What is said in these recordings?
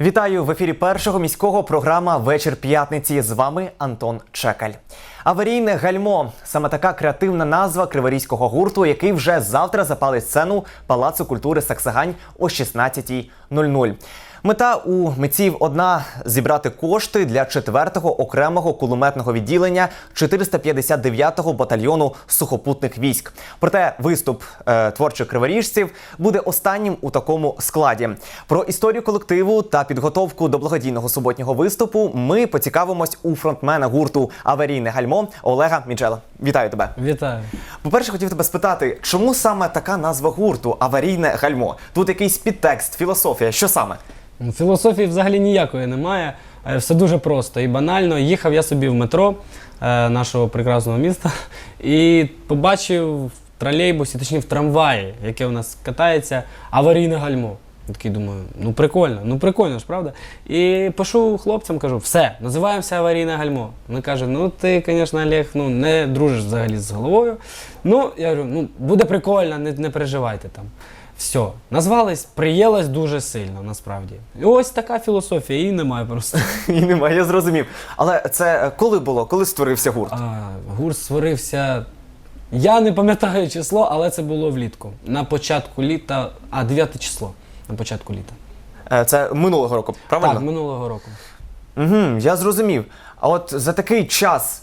Вітаю в ефірі першого міського програма Вечір п'ятниці. З вами Антон Чекаль. Аварійне гальмо саме така креативна назва криворізького гурту, який вже завтра запалить сцену Палацу культури Саксагань о 16.00. Мета у митців одна зібрати кошти для 4-го окремого кулеметного відділення 459-го батальйону сухопутних військ. Проте виступ е, творчих криворіжців буде останнім у такому складі. Про історію колективу та підготовку до благодійного суботнього виступу ми поцікавимось у фронтмена гурту Аварійне гальмо Олега Міджела. Вітаю тебе. Вітаю. По-перше, хотів тебе спитати, чому саме така назва гурту Аварійне гальмо? Тут якийсь підтекст, філософія. Що саме? Ну, Філософії взагалі ніякої немає. Е, Все дуже просто і банально. Їхав я собі в метро е, нашого прекрасного міста і побачив в тролейбусі, точніше в трамваї, яке у нас катається, аварійне гальмо. Такий думаю, ну прикольно, ну прикольно ж, правда? І пишу хлопцям, кажу, все, називаємося аварійне гальмо. Вони кажуть, ну ти, звісно, Олег, ну не дружиш взагалі з головою. Ну, я говорю, ну буде прикольно, не, не переживайте там. Все, назвались, приєлось дуже сильно, насправді. І ось така філософія, її немає просто. І немає, я зрозумів. Але це е, коли було? Коли створився гурт? А, гурт створився. Я не пам'ятаю число, але це було влітку. На початку літа, а 9 число. На початку літа. Е, Це минулого року, правильно? Так, минулого року. Угу, я зрозумів. А от за такий час,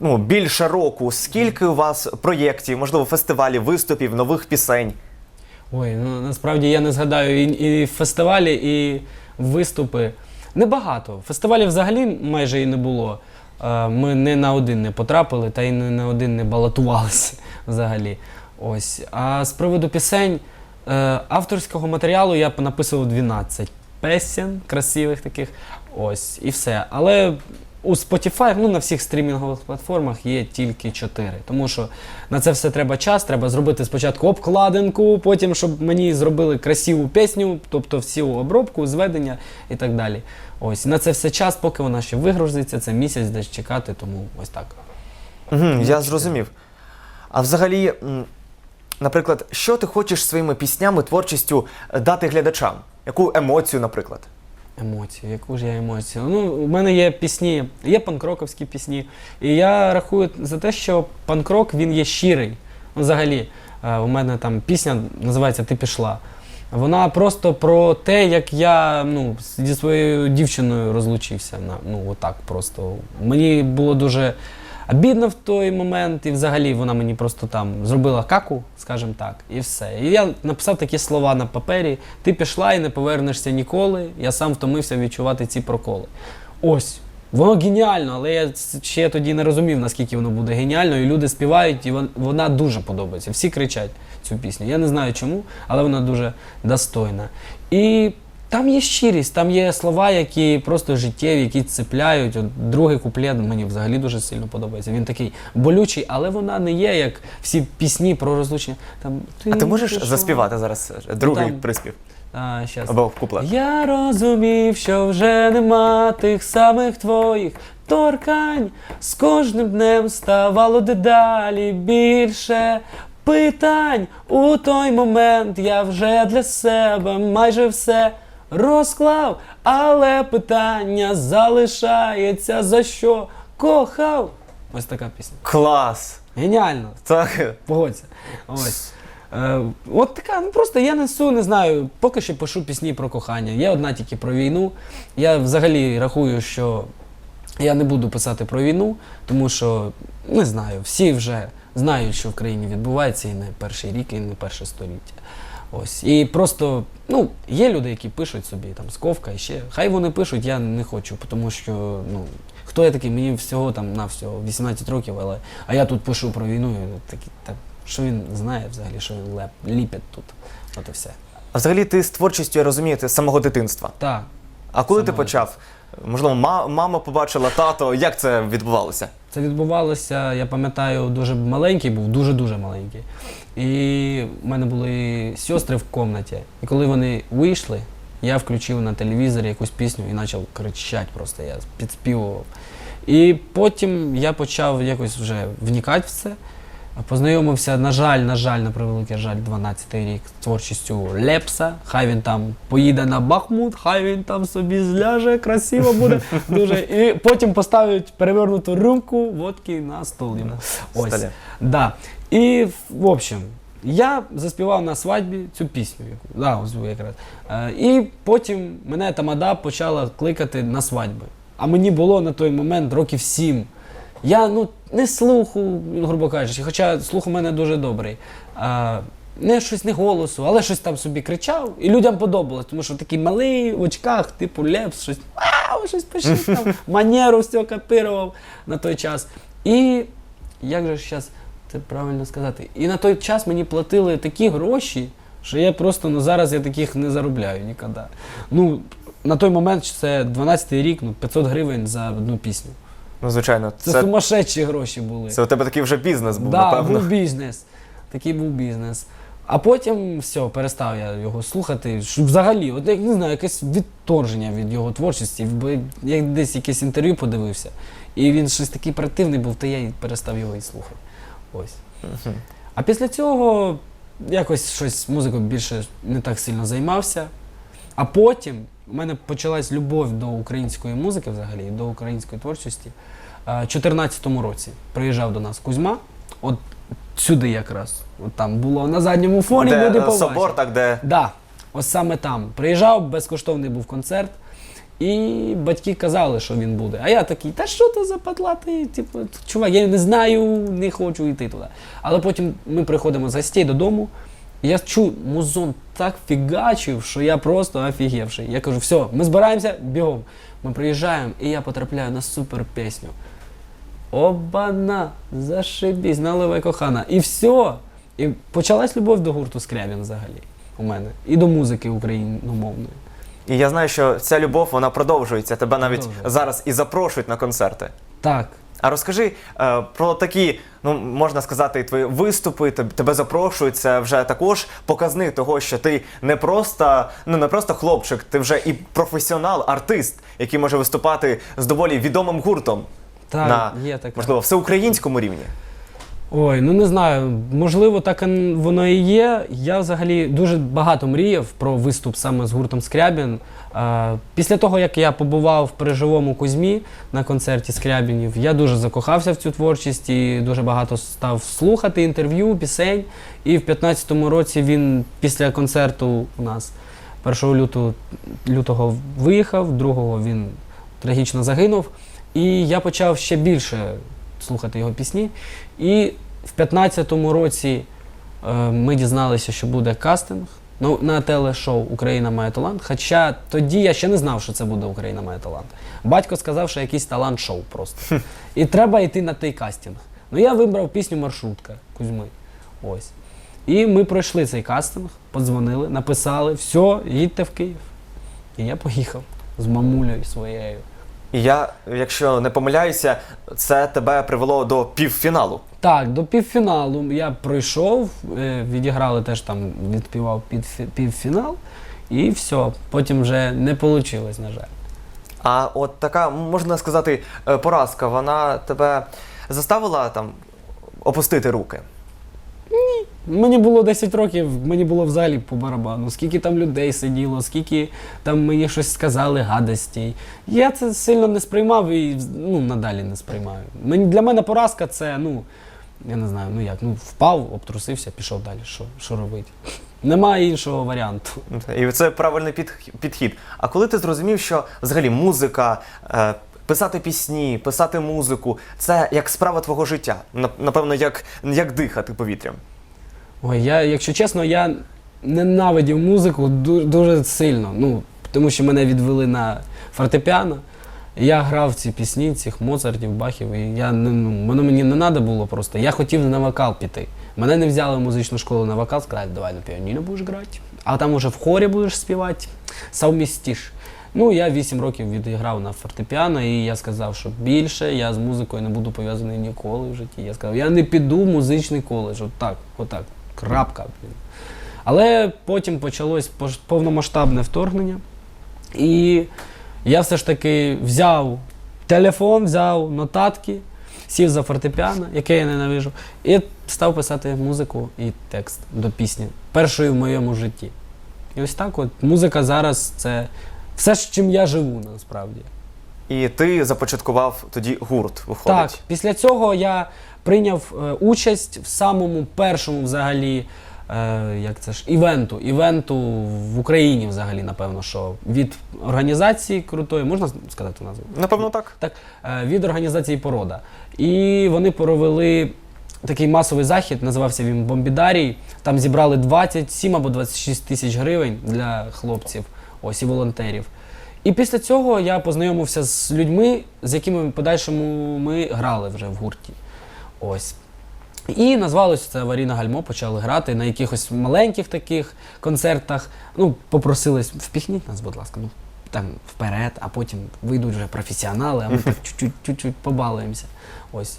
ну більше року, скільки у вас проєктів, можливо, фестивалів, виступів, нових пісень? Ой, ну насправді я не згадаю і, і фестивалі, і виступи. Небагато. Фестивалів взагалі майже і не було. Е, Ми не на один не потрапили, та й не на один не балотувалися взагалі. Ось. А з приводу пісень е, авторського матеріалу я написував 12 песен красивих таких. Ось, і все. Але у Spotify, ну на всіх стрімінгових платформах є тільки 4. Тому що на це все треба час, треба зробити спочатку обкладинку, потім, щоб мені зробили красиву пісню, тобто всю обробку, зведення і так далі. Ось на це все час, поки вона ще вигрузиться, це місяць десь чекати, тому ось так. Угу, я зрозумів. А взагалі, наприклад, що ти хочеш своїми піснями, творчістю е, дати глядачам? Яку емоцію, наприклад? Емоцію, яку ж я емоцію? Ну, у мене є пісні, є панкроковські пісні. І я рахую за те, що панкрок він є щирий. Взагалі, е, у мене там пісня називається Ти пішла. Вона просто про те, як я ну, зі своєю дівчиною розлучився. Ну, отак просто. Мені було дуже обідно в той момент, і взагалі вона мені просто там зробила каку, скажімо так, і все. І я написав такі слова на папері: ти пішла і не повернешся ніколи. Я сам втомився відчувати ці проколи. Ось. Воно геніально, але я ще тоді не розумів, наскільки воно буде геніально, і люди співають, і вона дуже подобається. Всі кричать цю пісню. Я не знаю чому, але вона дуже достойна. І там є щирість, там є слова, які просто життєві, які цепляють. От другий куплет мені взагалі дуже сильно подобається. Він такий болючий, але вона не є як всі пісні про розлучення. Там, А ти можеш пішла. заспівати зараз е, другий там- приспів А, щас. або куплет? Я розумів, що вже нема тих самих твоїх торкань. З кожним днем ставало дедалі більше питань. У той момент я вже для себе майже все розклав, але питання залишається за що кохав. Ось така пісня. Клас! Геніально. Так. Погодься. Ось. Е, от така, ну просто я несу, не знаю, поки що пишу пісні про кохання. Є одна тільки про війну. Я взагалі рахую, що я не буду писати про війну, тому що не знаю, всі вже знають, що в країні відбувається і не перший рік, і не перше століття. Ось. І просто, ну, є люди, які пишуть собі там сковка і ще. Хай вони пишуть, я не хочу, тому що, ну, хто я такий, мені всього там на всього 18 років, але а я тут пишу про війну, і такі, так, що він знає взагалі, що він леп, ліпить тут. От і все. А взагалі ти з творчістю, я розумію, ти з самого дитинства. Так. А коли ти Самого почав? Можливо, ма- мама побачила тато. Як це відбувалося? Це відбувалося, я пам'ятаю, дуже маленький був, дуже-дуже маленький. І в мене були сестри в кімнаті. І коли вони вийшли, я включив на телевізорі якусь пісню і почав кричати просто, я підспівував. І потім я почав якось вже вникати в це. Познайомився, на жаль, на жаль, на превеликий жаль, 12-й рік з творчістю Лепса. Хай він там поїде на Бахмут, хай він там собі зляже, красиво буде. Дуже. І потім поставить перевернуту рюмку водки на стол йому. Ось. Да. І, в общем, я заспівав на свадьбі цю пісню, яку да, ось якраз. Е, і потім мене тамада почала кликати на свадьби. А мені було на той момент років сім. Я ну, не слуху, грубо кажучи, хоча слух у мене дуже добрий. А, не щось не голосу, але щось там собі кричав, і людям подобалось, тому що такий малий в очках, типу лепс, щось, вау, щось пишіть там, манеру все копірував на той час. І як же зараз це правильно сказати? І на той час мені платили такі гроші, що я просто ну, зараз я таких не заробляю ніколи. Ну, на той момент це 12-й рік, ну, 500 гривень за одну пісню. Ну, звичайно, Це, це, сумасшедші гроші були. це у тебе такий вже бізнес був, да, напевно. був бізнес. Такий був бізнес. А потім все, перестав я його слухати. Що взагалі, от як не знаю, якесь відторження від його творчості. Бо я десь якесь інтерв'ю подивився, і він щось такий противний був, то я і перестав його і слухати. Ось. Мгм. А після цього якось щось музикою більше не так сильно займався. А потім у мене почалась любов до української музики взагалі, до української творчості. У 2014 році приїжджав до нас Кузьма, от сюди якраз. От там було на задньому фоні, Де люди е, собор, так де Да, ось саме там. Приїжджав, безкоштовний був концерт. І батьки казали, що він буде. А я такий, та що то за патлатий? Типу, чувак, я не знаю, не хочу йти туди. Але потім ми приходимо з гостей додому, я чую, музон так фігачив, що я просто офігівший. Я кажу, все, ми збираємося, бігом. Ми приїжджаємо, і я потрапляю на супер пісню. Обана, зашибісь, наливай кохана. І все. І почалась любов до гурту Скрябін взагалі у мене. І до музики україномовної. І я знаю, що ця любов вона продовжується. Тебе навіть зараз і запрошують на концерти. Так. А розкажи е, про такі, ну можна сказати, твої виступи, тебе запрошують. Це вже також показник того, що ти не просто, ну не просто хлопчик, ти вже і професіонал, артист, який може виступати з доволі відомим гуртом Так, на є таке. можливо всеукраїнському рівні. Ой, ну не знаю. Можливо, так воно і є. Я взагалі дуже багато мріяв про виступ саме з гуртом Скрябін. Е, Після того, як я побував при живому Кузьмі на концерті Скрябінів, я дуже закохався в цю творчість і дуже багато став слухати інтерв'ю, пісень. І в 15-му році він після концерту у нас 1 лютого, лютого виїхав, 2 він трагічно загинув. І я почав ще більше слухати його пісні. І в 15-му році е, ми дізналися, що буде кастинг ну, на телешоу Україна має талант. Хоча тоді я ще не знав, що це буде Україна має талант. Батько сказав, що якийсь талант-шоу просто. І треба йти на той кастинг. Ну я вибрав пісню Маршрутка Кузьми. Ось. І ми пройшли цей кастинг, подзвонили, написали, все, їдьте в Київ. І я поїхав з мамулею своєю. І я, якщо не помиляюся, це тебе привело до півфіналу. Так, до півфіналу я пройшов, е, відіграли теж там, відпівав під півфінал, і все. Потім вже не вийшло, на жаль. А от така, можна сказати, е, поразка, вона тебе заставила там опустити руки. Ні. Мені було 10 років, мені було в залі по барабану, скільки там людей сиділо, скільки там мені щось сказали гадостей. Я це сильно не сприймав і ну, надалі не сприймаю. Мені, для мене поразка це, ну, я не знаю, ну як, ну впав, обтрусився, пішов далі. Що, що робити? Немає іншого варіанту. І це правильний під- підхід. А коли ти зрозумів, що взагалі музика, е, писати пісні, писати музику це як справа твого життя, Нап- напевно, як, як дихати повітрям. Ой, я, якщо чесно, я ненавидів музику ду- дуже сильно. Ну, тому що мене відвели на фортепіано. Я грав ці пісні, цих Моцартів, Бахів, і я ну, воно мені не треба було просто. Я хотів на вокал піти. Мене не взяли в музичну школу на вокал, сказали, давай на піаніно будеш грати, а там уже в хорі будеш співати, совмістиш. Ну, я 8 років відіграв на фортепіано, і я сказав, що більше я з музикою не буду пов'язаний ніколи в житті. Я сказав, я не піду в музичний коледж. Отак, отак. Крапка. Але потім почалось повномасштабне вторгнення. І я все ж таки взяв телефон, взяв нотатки сів за фортепіано, яке я ненавижу, і став писати музику і текст до пісні. Першої в моєму житті. І ось так от музика зараз це все, з чим я живу насправді. І ти започаткував тоді гурт, виходить. Так, після цього я прийняв е, участь в самому першому взагалі. Е, як це ж івенту, івенту в Україні взагалі, напевно, що від організації крутої, можна сказати назву? Напевно, так. Так, е, від організації Порода. І вони провели такий масовий захід, називався він Бомбідарій. Там зібрали 27 або 26 тисяч гривень для хлопців, ось і волонтерів. І після цього я познайомився з людьми, з якими в подальшому ми грали вже в гурті. Ось. І назвалося це аварійне гальмо, почали грати на якихось маленьких таких концертах. Ну, попросились, впіхніть нас, будь ласка, ну там вперед, а потім вийдуть вже професіонали, а ми так чуть-чуть, побалуємося. Ось.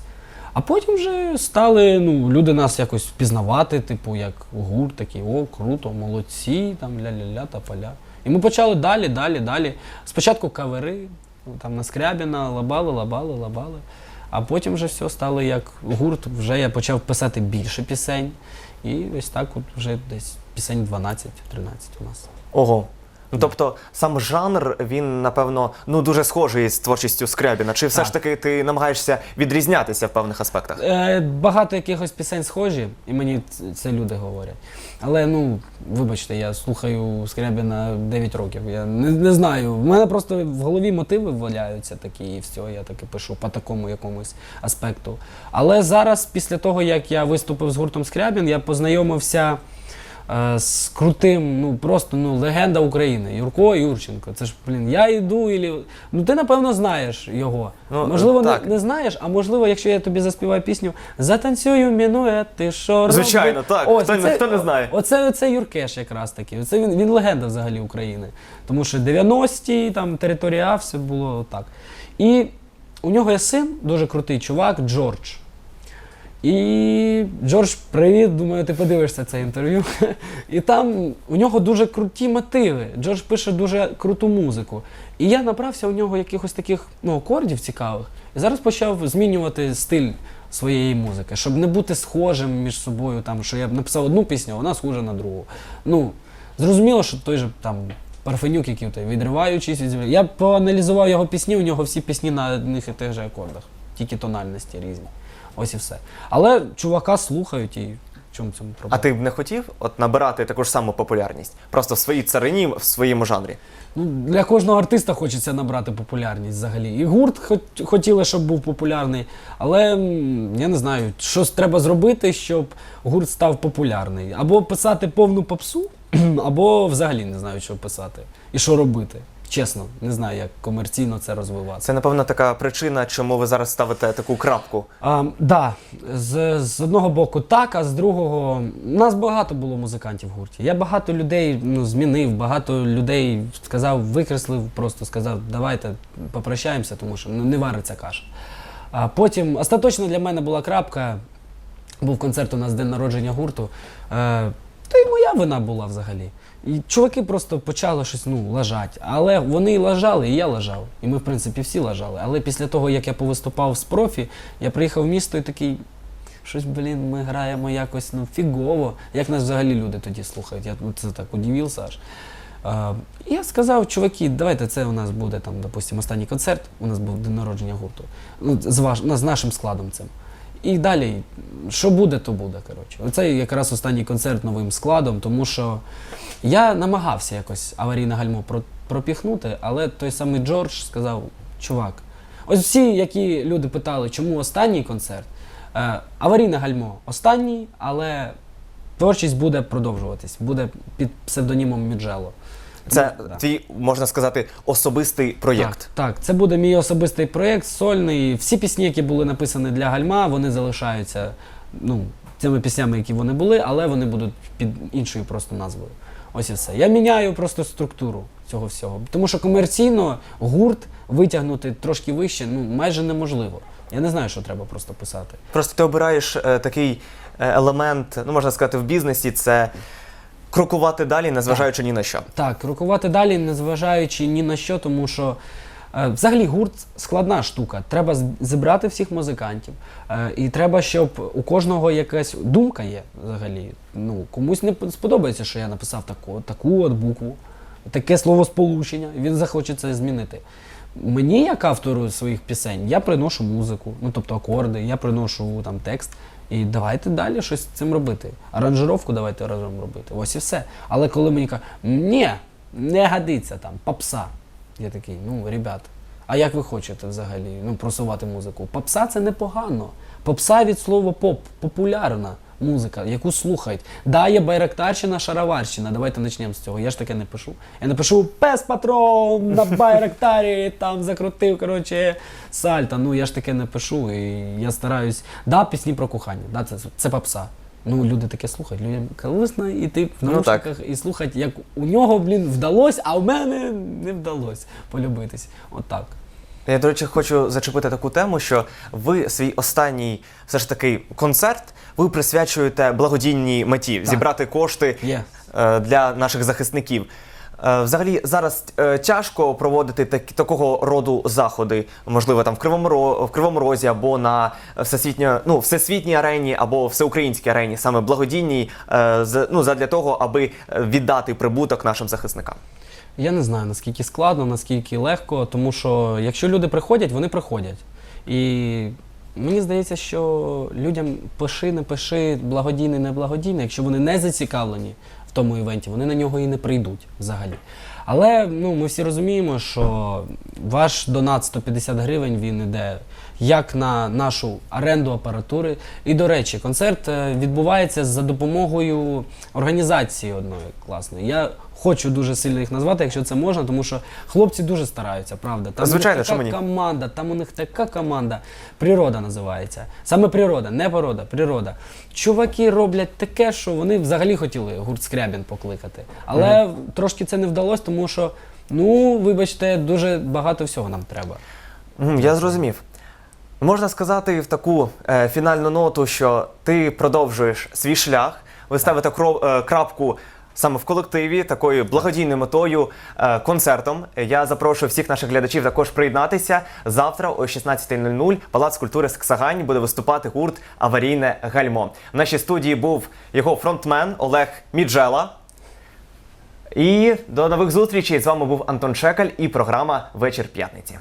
А потім вже стали ну, люди нас якось впізнавати, типу, як гурт, такий, о, круто, молодці, там ля-ля-ля та поля. І ми почали далі, далі, далі. Спочатку кавери, там на Скрябіна, лабали, лабали, лабали. А потім вже все стало як гурт, вже я почав писати більше пісень. І ось так от вже десь пісень 12-13 у нас. Ого. Ну, тобто, сам жанр, він, напевно, ну дуже схожий з творчістю Скрябіна. Чи все Так. ж таки ти намагаєшся відрізнятися в певних аспектах? Е, багато якихось пісень схожі, і мені ц- це люди говорять. Але ну, вибачте, я слухаю Скрябіна 9 років. Я не, не знаю. В мене просто в голові мотиви валяються такі, і все, я таки пишу по такому якомусь аспекту. Але зараз, після того, як я виступив з гуртом Скрябін, я познайомився. Е, З крутим, ну просто ну легенда України, Юрко Юрченко. Це ж блін, я йду і ну ти напевно знаєш його. Ну, можливо, не, так. не знаєш, а можливо, якщо я тобі заспіваю пісню Затанцюю мінует, ти що Звичайно, робиш?» так. Ось, Хто це- хто не знає. Оце, оце Юркеш якраз таки. Оце він, він легенда взагалі України. Тому що 90-ті, там територія все було так. І у нього є син, дуже крутий чувак, Джордж. І Джордж, привіт, думаю, ти подивишся це інтерв'ю. І там у нього дуже круті мотиви. Джордж пише дуже круту музику. І я набрався у нього якихось таких ну, акордів цікавих. І зараз почав змінювати стиль своєї музики, щоб не бути схожим між собою, там, що я б написав одну пісню, а вона схожа на другу. Ну, зрозуміло, що той же там Парфенюк, який відриваючись. Я поаналізував його пісні, у нього всі пісні на одних і тих же акордах, тільки тональності різні. Ось і все. Але чувака слухають і в чому цьому проблема? А ти б не хотів от набирати таку ж саму популярність? Просто в своїй царині, в своєму жанрі. Ну, для кожного артиста хочеться набрати популярність взагалі. І гурт хот- хотіли, щоб був популярний, але я не знаю, що треба зробити, щоб гурт став популярний. Або писати повну попсу, або взагалі не знаю, що писати і що робити. Чесно, не знаю, як комерційно це розвивати. Це, напевно, така причина, чому ви зараз ставите таку крапку. А, да, з, з одного боку так, а з другого у нас багато було музикантів в гурті. Я багато людей ну, змінив, багато людей сказав, викреслив, просто сказав, давайте попрощаємося, тому що ну, не вариться каша. А потім остаточно для мене була крапка. Був концерт у нас день народження гурту. Е, та й моя вина була взагалі. І чуваки просто почали щось ну, лажати. Але вони і лажали, і я лажав. І ми, в принципі, всі лажали. Але після того, як я повиступав з профі, я приїхав в місто і такий. Щось, блін, ми граємо якось ну, фігово. Як нас взагалі люди тоді слухають? Я ну, це так удивився аж. Е, я сказав, чуваки, давайте це у нас буде там, допустимо, останній концерт. У нас був день народження гурту. Ну, з, ваш, з нашим складом цим. І далі, що буде, то буде. Коротше. Оце якраз останній концерт новим складом, тому що я намагався якось аварійне гальмо пропіхнути, але той самий Джордж сказав: чувак, ось всі, які люди питали, чому останній концерт, е, аварійне гальмо останній, але творчість буде продовжуватись, буде під псевдонімом Міджело. Це да. твій, можна сказати, особистий проєкт. Так, так, це буде мій особистий проєкт, сольний. Всі пісні, які були написані для гальма, вони залишаються ну, тими піснями, які вони були, але вони будуть під іншою просто назвою. Ось і все. Я міняю просто структуру цього всього. Тому що комерційно гурт витягнути трошки вище ну, майже неможливо. Я не знаю, що треба просто писати. Просто ти обираєш е, такий е, елемент, ну можна сказати, в бізнесі це крокувати далі, незважаючи ні на що. Так, крокувати далі, незважаючи ні на що, тому що Е, Взагалі гурт складна штука. Треба з- зібрати всіх музикантів. Е, І треба, щоб у кожного якась думка є взагалі. Ну, комусь не сподобається, що я написав таку, таку от букву, таке словосполучення, він захоче це змінити. Мені, як автору своїх пісень, я приношу музику, ну тобто акорди, я приношу там текст. І давайте далі щось з цим робити. Аранжировку давайте разом робити. Ось і все. Але коли мені кажуть, ні, не годиться там, попса. Я такий, ну, ребят, а як ви хочете взагалі ну, просувати музику? Попса це непогано. Попса від слова поп, популярна музика, яку слухають. Да, є байрактарщина, шароварщина. Давайте почнемо з цього. Я ж таке не пишу. Я не пишу пес патрон на байрактарі, там закрутив, коротше, сальто. Ну я ж таке не пишу. І я стараюсь. Да, пісні про кохання, да, це, це попса. Ну, люди таке слухають. Людям корисно іти в Ну, і слухати, як у нього, блін, вдалося, а у мене не вдалося полюбитись. Отак. Я, до речі, хочу зачепити таку тему, що ви свій останній все ж таки концерт ви присвячуєте благодійній меті зібрати кошти Є. е, для наших захисників. Е, Взагалі зараз е, тяжко проводити так, такого роду заходи, можливо, там в Кривому Ро- в Кривому Розі або на всесвітньо, ну, всесвітній арені, або всеукраїнській арені, саме благодійній, е, з- ну, задля того, аби е, віддати прибуток нашим захисникам. Я не знаю, наскільки складно, наскільки легко, тому що якщо люди приходять, вони приходять. І мені здається, що людям пиши, не пиши, благодійний, не благодійний, якщо вони не зацікавлені в тому івенті, вони на нього і не прийдуть взагалі. Але ну, ми всі розуміємо, що ваш донат 150 гривень він іде як на нашу оренду апаратури. І, до речі, концерт е, відбувається за допомогою організації одної класної. Я хочу дуже сильно їх назвати, якщо це можна, тому що хлопці дуже стараються, правда. Там Звичайно, у них що така мені. команда, там у них така команда. Природа називається. Саме природа, не порода, природа. Чуваки роблять таке, що вони взагалі хотіли гурт Скрябін покликати. Але трошки це не вдалося, тому що, ну, вибачте, дуже багато всього нам треба. Я зрозумів. Можна сказати в таку е, фінальну ноту, що ти продовжуєш свій шлях, ви ставите кро- е, крапку саме в колективі, такою благодійною метою, е, концертом. Я запрошую всіх наших глядачів також приєднатися. Завтра о 16.00 Палац культури Саксагань буде виступати гурт Аварійне гальмо. В нашій студії був його фронтмен Олег Міджела. І до нових зустрічей. З вами був Антон Шекаль і програма Вечір п'ятниці.